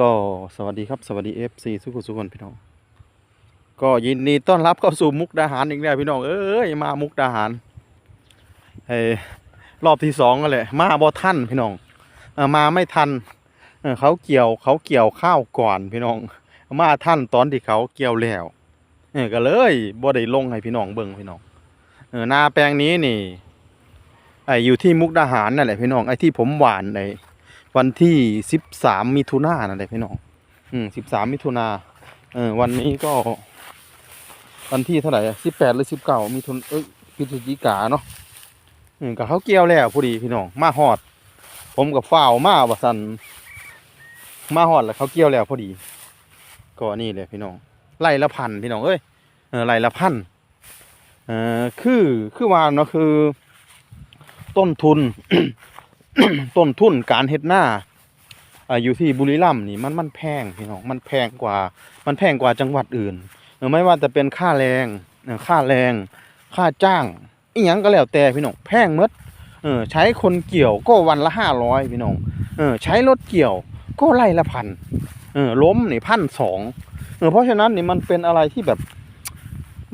ก็สวัสดีครับสวัสดีเอฟซีทุกคนทุกคนพี่น้อง ก็ยินดีต้อนรับเข้าสู่มุกดาหารอีกแล้วพี่น้องเอ้ยมามุกดาหารเอ้รอบที่สองก็เลยมาบ่ทันพี่น้องอมาไม่ทันเขาเกี่ยวเขาเกี่ยวข้าวก่อนพี่น้อง มาทันตอนที่เขาเกี่ยวแล้วก็เลยบ่ได้ลงให้พี่น้องเบิ่งพี่น้องอนาแปลงนี้นี่ไออยู่ที่มุกดาหารนั่นแหละพี่น้องไอที่ผมหวานใน วันที่สิบสามมิถุนายนนั่นแหละพี่น้อง อืมสิบสามมิถุนาเออวันนี้ก็ วันที่เท่าไหร่สิบแปดหรือสิบเก้ามิถุนเอ้ยพฤศจิกาเนาะอืมกับเขาเกี่ยวแล้วพอดีพี่น้องมาฮอด ผมกับฝ้าวมาว่าสันมาฮอดแล้วเขาเกี่ยวแล้วพอดีก็นี่เลยพี่น้องไล่ละพันพี่น้องเอ้ยเออไล่ละพันเออคือคือว่าเนาะคือ ต้นทุน ต้นทุนการเฮ็ดหน้าอยู่ที่บุรีรัมย์นี่มันมันแพงพี่น้องมันแพงกว่ามันแพงกว่าจังหวัดอื่นไม่ว่าจะเป็นค่าแรงค่าแรงค่าจ้างอีหยังก็แล้วแต่พี่น้องแพงมดเออใช้คนเกี่ยวก็วันละห้าร้อยพี่น้องเออใช้รถเกี่ยวก็ไล่ละพันเออล้มนี่พันสองเออเพราะฉะนั้นนี่มันเป็นอะไรที่แบบ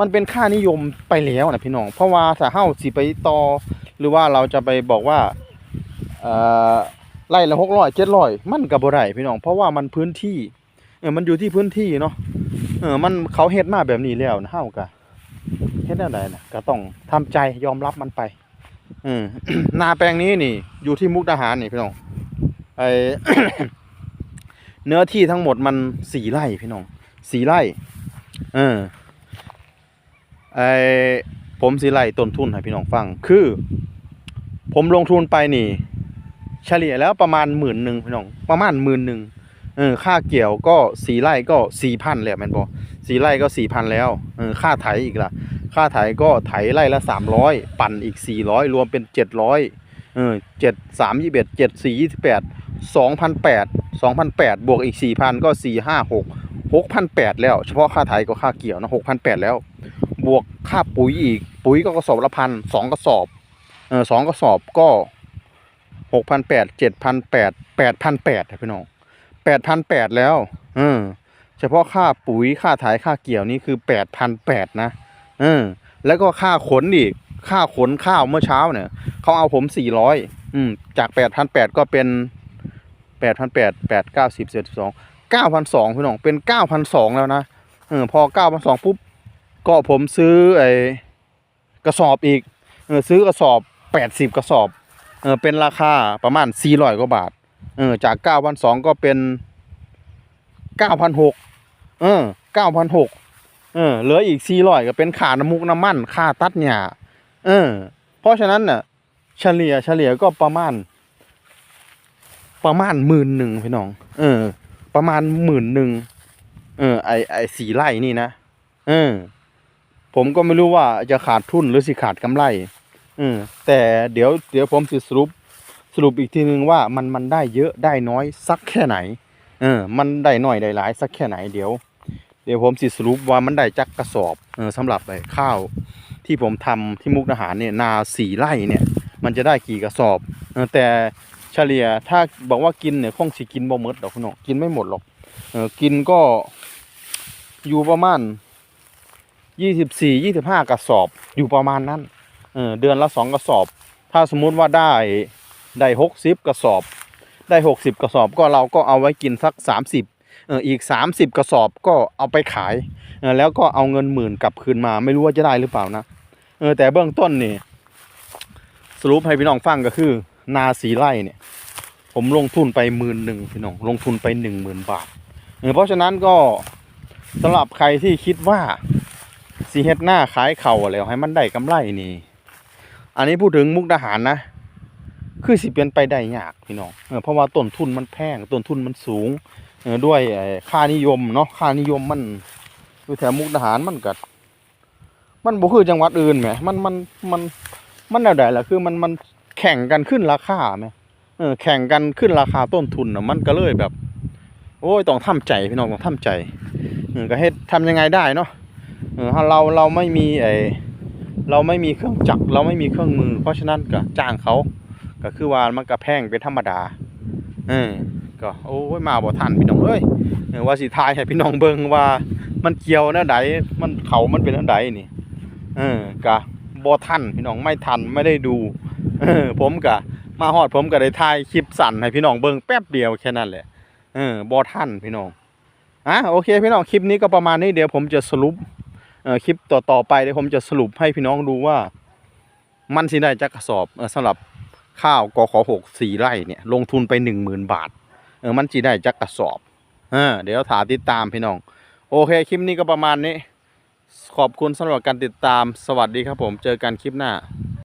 มันเป็นค่านิยมไปแล้วนะพี่น้อง เพราะว่าถ้าเฮาสิไปต่อ หรือว่าเราจะไปบอกว่า ไร่ละหกร้อยเจ็ดร้อยมันกับบ่ได้พี่น้อง เพราะว่ามันพื้นที่เออมันอยู่ที่พื้นที่เนาะเออมันเขาเฮ็ดมาแบบนี้แล้วนะเฮากะเฮ็ดอะไรนะก็ต้องทำใจยอมรับมันไปเออนาแปลงนี้นี่ อยู่ที่มุกดาหารนี่พี่น้องไอเนื้อที่ทั้งหมดมันสี่ไร่พี่น้องสี่ไร่ เออไอผมสี่ไร่ต้นทุนให้พี่น้องฟัง คือ ผมลงทุนไปนี่ เฉลี่ยแล้วประมาณหมื่นหนึ่งพี่น้องประมาณหมื่นหนึ่งเออค่าเกี่ยวก็สี่ไร่ก็สี่พันแล้วแมนบอสี่ไร่ก็สี่พันแล้วเออค่าไถอีกละค่าไถก็ไถไร่ละสามร้อยปั่นอีกสี่ร้อยรวมเป็นเจ็ดร้อยเออเจ็ดสามยี่สิบเอ็ดเจ็ดสี่ยี่สิบแปดสองพันแปดสองพันแปดบวกอีกสี่พันก็สี่ห้าหกหกพันแปดแล้ว เฉพาะค่าไถก็ค่าเกี่ยวนะหกพันแปดแล้ว บวกค่าปุ๋ยอีก ปุ๋ยก็กระสอบละพันสองกระสอบเออสองกระสอบก็ หกพันแปดเจ็ดพันแปดแปดพันแปดพี่น้องแปดพันแปดแล้วเออเฉพาะค่าปุ๋ยค่าถ่ายค่าเกี่ยวนี่คือแปดพันแปดนะเออแล้วก็ค่าขนอีกค่าขนข้าวเมื่อเช้าเนี่ยเขาเอาผมสี่ร้อยอืมจากแปดพันแปดก็เป็นแปดพันแปดแปดเก้าสิบเจ็ดสองเก้าพันสองพี่น้องเป็นเก้าพันสองแล้วนะเออพอเก้าพันสองปุ๊บก็ผมซื้อไอ้กระสอบอีกเออซื้อกระสอบแปดสิบกระสอบ เออเป็นราคาประมาณสี่ร้อยกว่าบาทเออจากเก้าพันสองก็เป็นเก้าพันหกเออเก้าพันหกเออเหลืออีกสี่ร้อยก็เป็นค่าน้ำมุกน้ำมันค่าตัดหญ้าเออเพราะฉะนั้นน่ะ เฉลี่ยเฉลี่ยก็ประมาณ ประมาณหมื่นหนึ่งพี่น้อง เออ ประมาณหมื่นหนึ่งเออ ไอไอสี่ไร่นี่นะเออ ผมก็ไม่รู้ว่าจะขาดทุนหรือสิขาดกำไร อืมแต่เดี๋ยวเดี๋ยวผมสิสรุปสรุปอีกทีนึงว่ามันมันได้เยอะได้น้อยสักแค่ไหน เออ มันได้น้อยได้หลายสักแค่ไหนเดี๋ยว เดี๋ยวผมสิสรุปว่ามันได้จักกระสอบเออสำหรับไอ้ข้าว ที่ผมทำที่มุกดาหารเนี่ยนาสี่ไร่เนี่ย มันจะได้กี่กระสอบเออแต่เฉลี่ยถ้าบอกว่ากินเนี่ยคงสิกินบ่หมดดอกคุณน้องกินไม่หมดหรอกเออกินก็อยู่ประมาณยี่สิบสี่ยี่สิบห้ากระสอบอยู่ประมาณนั้น เออเดือนละสองกระสอบ ถ้าสมมุติว่าได้ได้หกสิบกระสอบ ได้หกสิบกระสอบก็เราก็เอาไว้กินสักสามสิบเอออีกสามสิบกระสอบก็เอาไปขายเออแล้วก็เอาเงินหมื่นกลับคืนมาไม่รู้ว่าจะได้หรือเปล่านะเออแต่เบื้องต้นนี่สรุปให้พี่น้องฟังก็คือ นาสีไร่เนี่ย ผมลงทุนไปหมื่นหนึ่งพี่น้องลงทุนไปหนึ่งหมื่นบาทเพราะฉะนั้นก็สำหรับใครที่คิดว่าสีเฮ็ดหน้าขายเข่าแล้วให้มันได้กำไรนี่ อันนี้พูดถึงมุกดาหารนะ คือสิเป็นไปได้ยากพี่น้องเพราะว่าต้นทุนมันแพงต้นทุนมันสูงด้วยค่านิยมเนาะค่านิยมมันอยู่แถวมุกดาหารมันกัดมันบ่คือจังหวัดอื่นแหมมันมันมันมันแนวใดล่ะคือมันมันแข่งกันขึ้นราคาแหมเออแข่งกันขึ้นราคาต้นทุนน่ะมันก็เลยแบบ โอ้ยต้องทำใจพี่น้องต้องทำใจเออก็เฮ็ดทำยังไงได้เนาะเออถ้าเราเราไม่มีไอ เราไม่มีเครื่องจักรเราไม่มีเครื่องมือ เพราะฉะนั้นก็จ้างเขาก็คือว่ามันก็แพงเป็นธรรมดาเออก็โอ้ยมาบ่ทันพี่น้องเอ้ยว่าสิทายให้พี่น้องเบิ่งว่ามันเกี่ยวแนวใดมันเขามันเป็นอันใดนี่เออกะบ่ทันพี่น้องไม่ทันไม่ได้ดูเออผมกะมาฮอดผมก็ได้ถ่ายคลิปสั้นให้พี่น้องเบิ่งแป๊บเดียวแค่นั้นแหละเออบ่ทันพี่น้องอะโอเคพี่น้องคลิปนี้ก็ประมาณนี้เดี๋ยวผมจะสรุป คลิปต่อๆไปเดี๋ยวผมจะสรุปให้พี่น้องดูว่า มันสิได้จักกระสอบเออสำหรับข้าวกขหกสี่ไร่เนี่ยลงทุนไปหนึ่งหมื่นบาทเออมันจีได้จักกระสอบเออเดี๋ยวถาติดตามพี่น้อง โอเคคลิปนี้ก็ประมาณนี้ ขอบคุณสำหรับการติดตามสวัสดีครับผมเจอกันคลิปหน้า